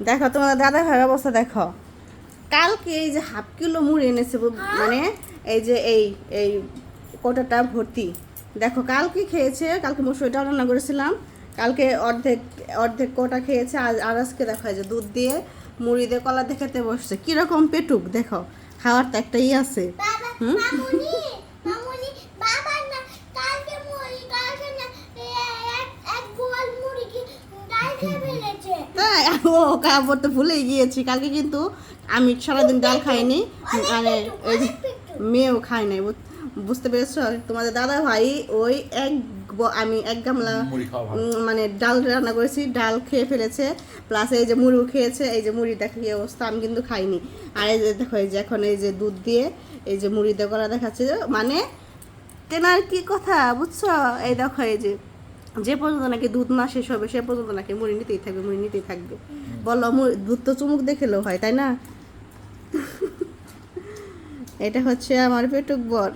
দেখো তোমার দাদা ভাইয়ের অবস্থা দেখো। কালকে এই যে হাফ কিলো মুড়ি এনেছে বু- মানে এই যে এই এই কোটাটা ভর্তি। দেখো কালকে খেয়েছে কালকে মসুরিটা রান্না করেছিলাম। কালকে অর্ধেক অর্ধেক কোটা খেয়েছে আজ আর আজকে দেখো যে দুধ দিয়ে মুড়ি দিয়ে কলা দিয়ে খেতে বসছে। কীরকম পেটুক দেখো খাওয়ার তো একটা ই আছে। হুম? মুড়ি ও কাপড় তো ভুলে গিয়েছি। কালকে কিন্তু আমি সারাদিন ডাল খাইনি মানে মেয়েও খায় নাই বুঝতে পেরেছ? তোমাদের দাদা ভাই ওই এক আমি এক গামলা মানে ডাল রান্না করেছি ডাল খেয়ে ফেলেছে প্লাস এই যে মুড়িও খেয়েছে এই যে মুড়ি দেখো অবস্থা আমি কিন্তু খাইনি। আর এই যে দেখো এই যে এখন এই যে দুধ দিয়ে এই যে মুড়ি দিয়ে করা দেখাচ্ছে মানে কেনার কি কথা বুঝছ? এই দেখো এই যে যে পর্যন্ত নাকি দুধ না শেষ হবে সে পর্যন্ত নাকি মুড়ি নিতেই থাকবে মুড়ি নিতেই থাকবে। বলো দুধ তো চুমুক দেখেলেও হয় তাই না? এটা হচ্ছে আমার পেটুক বর।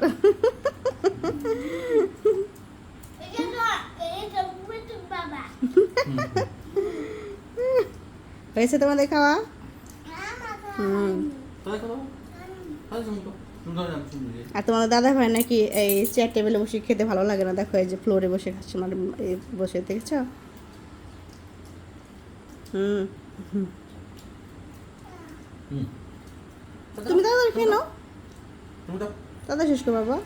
এটা তো এটা বুঝতে বাবা হয়েছে তোমাদের খাওয়া হুম আর তোমার দাদা ভাই নাকি এই চেয়ার টেবিলে বসে খেতে ভালো লাগে না? দেখো এই যে ফ্লোরে বসে খাচ্ছে মানে বসে দেখেছ? হুম। হুম। তুমি দাদা খেয়ে নাও। তুমি দাদা শেষ বাবা।